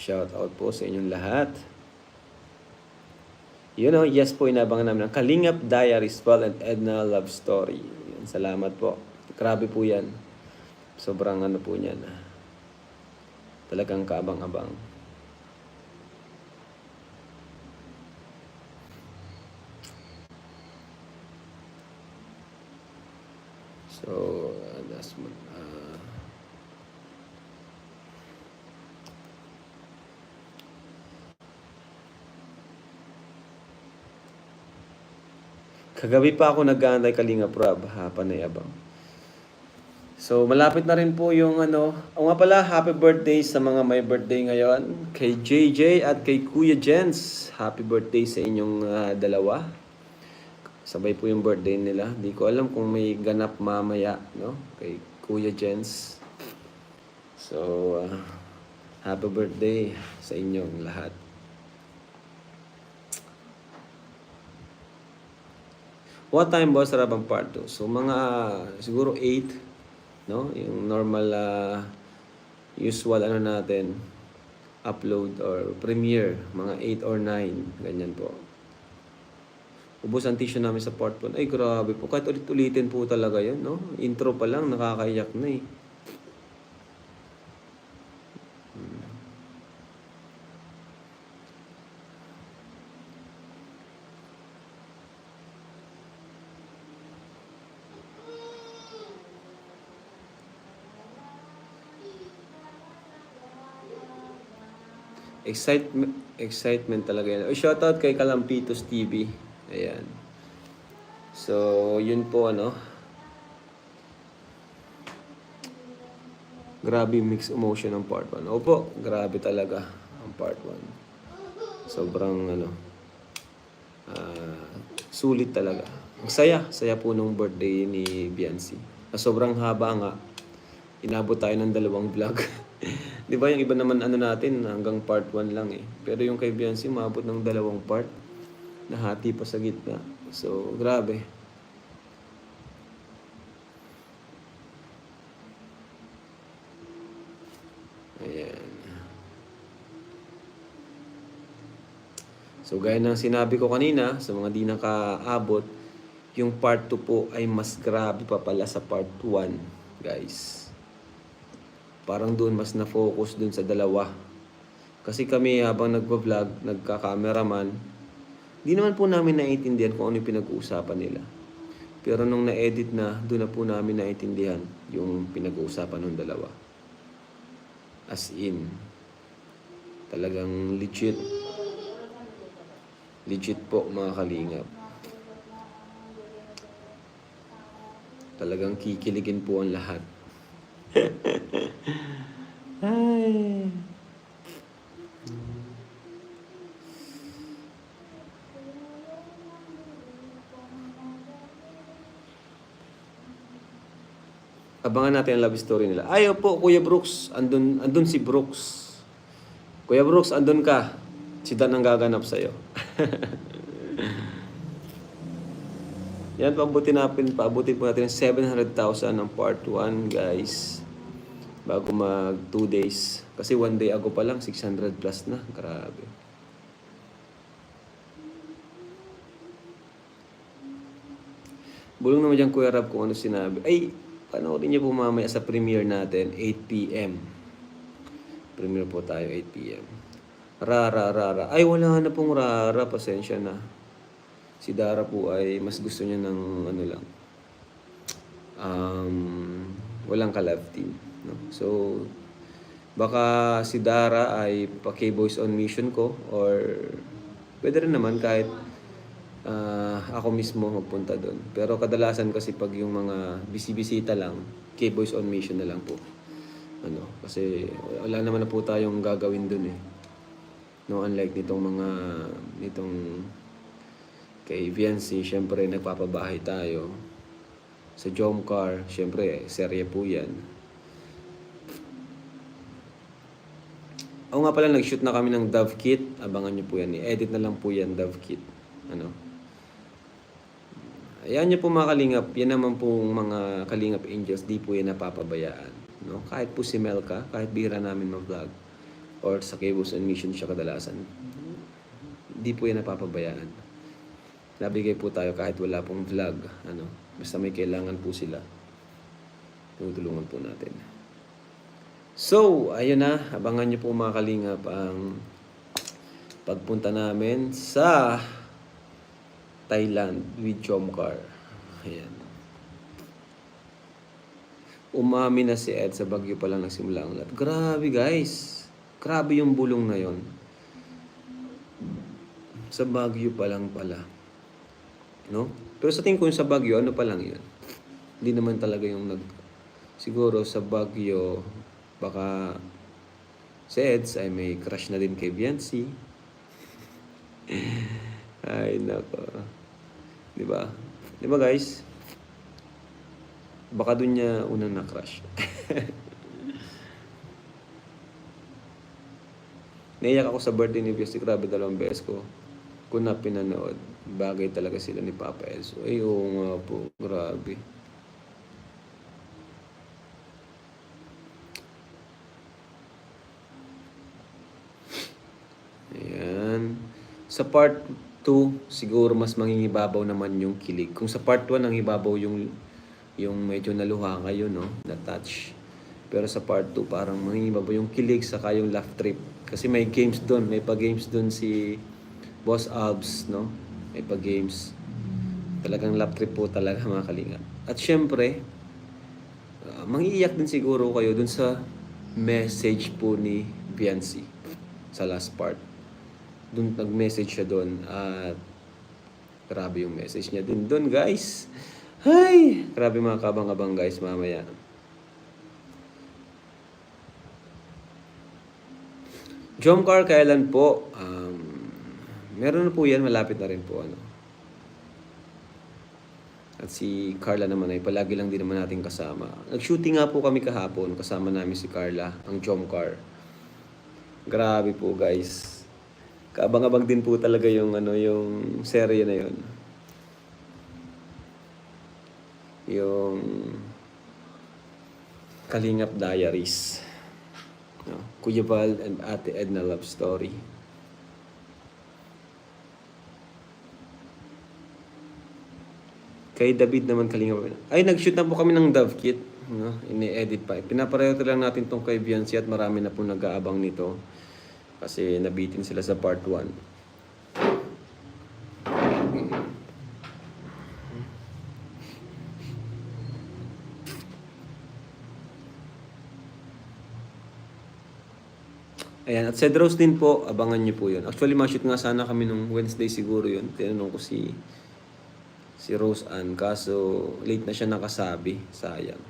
Shout out po sa inyong lahat. You know, yes po, inabangan namin ang Kalingap Diaries Paul and Edna Love Story. Yan, salamat po. Grabe po yan. Sobrang ano po niyan. ah. Talagang kaabang-abang. So, uh, that's uh, Kagabi pa ako nag-aantay Kalinga Prab, ha, panay abang. So, malapit na rin po yung ano. O nga pala, happy birthday sa mga may birthday ngayon. Kay JJ at kay Kuya Jens. Happy birthday sa inyong ah, dalawa. Sabay po yung birthday nila. Di ko alam kung may ganap mamaya, no? Kay Kuya Jens. So, ah, happy birthday sa inyong lahat. What time boss Rabang part 2? So mga siguro 8 no? Yung normal ah, usual ano natin upload or premiere mga 8 or 9 ganyan po. Ubus ang tissue namin sa part 1. Ay grabe po. Kahit ulit-ulitin po talaga yun, no? Intro pa lang, nakakaiyak na eh. Excitement, excitement talaga yan. Oh, shoutout kay Kalampitos TV. Ayan. So, yun po ano. Grabe mixed emotion ng part 1. Opo, grabe talaga ang part 1. Sobrang ano, ah, sulit talaga. Ang saya, saya po nung birthday ni Biancy. Ah, sobrang haba nga. Inabot tayo ng dalawang vlog. Di ba yung iba naman ano natin hanggang part 1 lang eh. Pero yung kay Biancy umabot ng dalawang part. Nahati pa sa gitna. So, grabe. Ayan. So, gaya ng sinabi ko kanina, sa mga di nakaabot, yung part 2 po ay mas grabe pa pala sa part 1, guys. Parang doon mas na-focus doon sa dalawa. Kasi kami habang nagpa-vlog, nagka-cameraman, di naman po namin naiintindihan kung ano yung pinag-uusapan nila. Pero nung na-edit na, doon na po namin naiintindihan yung pinag-uusapan ng dalawa. As in, talagang legit. Legit po mga kalingap. Talagang kikiligin po ang lahat. Ay. Abangan natin ang love story nila. Ay, po, Kuya Brooks. Andun, andun si Brooks. Kuya Brooks, andun ka. Si Dan ang gaganap sa'yo. Yan, paabutin natin, paabutin po natin ng 700,000 ng part 1, guys. Bago mag 2 days. Kasi one day ago pa lang, 600 plus na. Grabe. Bulong naman dyan, Kuya Rab, kung ano sinabi. Ay, panoorin niyo po mamaya sa premiere natin, 8pm. Premiere po tayo, 8pm. Rara, rara. Ay, wala na pong rara. Pasensya na. Si Dara po ay mas gusto niya ng ano lang. Um, walang ka-love team. No? So, baka si Dara ay pa-K-Boys on mission ko or pwede rin naman kahit ah, ako mismo magpunta doon. Pero kadalasan kasi pag yung mga bisibisita lang, K-Boys on mission na lang po. Ano, kasi wala naman na po tayong gagawin doon eh. No, unlike nitong mga nitong kay VNC, syempre nagpapabahay tayo. Sa Jomcar, syempre serye po 'yan. Oo nga pala, nag-shoot na kami ng Dove Kit. Abangan nyo po yan. I-edit na lang po yan, Dove Kit. Ano? Ayan nyo po mga kalingap. Yan naman po mga kalingap angels. Di po yan napapabayaan. No? Kahit po si Melka, kahit bira namin mag-vlog. or sa Cables and Mission siya kadalasan. Hindi po yan napapabayaan. Nabigay po tayo kahit wala pong vlog. Ano, basta may kailangan po sila. Tutulungan po natin. So, ayun na. Abangan nyo po mga kalingap ang pagpunta namin sa Thailand with Chomcar. Ayan. Umami na si Ed sa Bagyo pa lang nagsimula ang lahat. Grabe guys. Grabe yung bulong na yon. Sa Bagyo pa lang pala. No? Pero sa tingin ko yung sa Bagyo, ano pa lang yun? Hindi naman talaga yung nag... Siguro sa Bagyo, baka si Eds ay may crush na din kay Biancy. ay, nako. Di ba? Di ba guys? Baka dun niya unang na-crush. Naiyak ako sa birthday ni Biancy. Grabe dalawang beses ko. Kung na pinanood, bagay talaga sila ni Papa Elso. Ay, oo nga po. Grabe. Ayan. Sa part 2, siguro mas mangingibabaw naman yung kilig. Kung sa part 1, ang ibabaw yung yung medyo naluha kayo, no? Na touch. Pero sa part 2, parang mangingibabaw yung kilig saka yung laugh trip. Kasi may games doon, may pa-games doon si Boss Albs, no? May pa-games. Talagang laugh trip po talaga mga kalinga. At syempre, uh, mangiiyak din siguro kayo dun sa message po ni Biancy sa last part. Doon nag-message siya doon at grabe yung message niya din doon guys. Hay! Grabe mga kabang-abang guys mamaya. Jomcar kailan po? Um, meron na po yan, malapit na rin po. Ano. At si Carla naman ay palagi lang din naman natin kasama. Nag-shooting nga po kami kahapon, kasama namin si Carla, ang Jomcar. Grabe po guys. Kaabang-abang din po talaga yung ano yung serye na yun. Yung Kalingap Diaries. No? Kuya Val and Ate Edna Love Story. Kay David naman Kalingap. Ay, nag-shoot na po kami ng Dove Kit. No? Ini-edit pa. Pinapareho lang natin tong kay Beyonce at marami na po nag-aabang nito. Kasi nabitin sila sa part 1. Ayan, at Cedros din po, abangan nyo po yun. Actually, ma-shoot nga sana kami nung Wednesday siguro yun. Tinanong ko si si Rose Ann, kaso late na siya nakasabi. Sayang.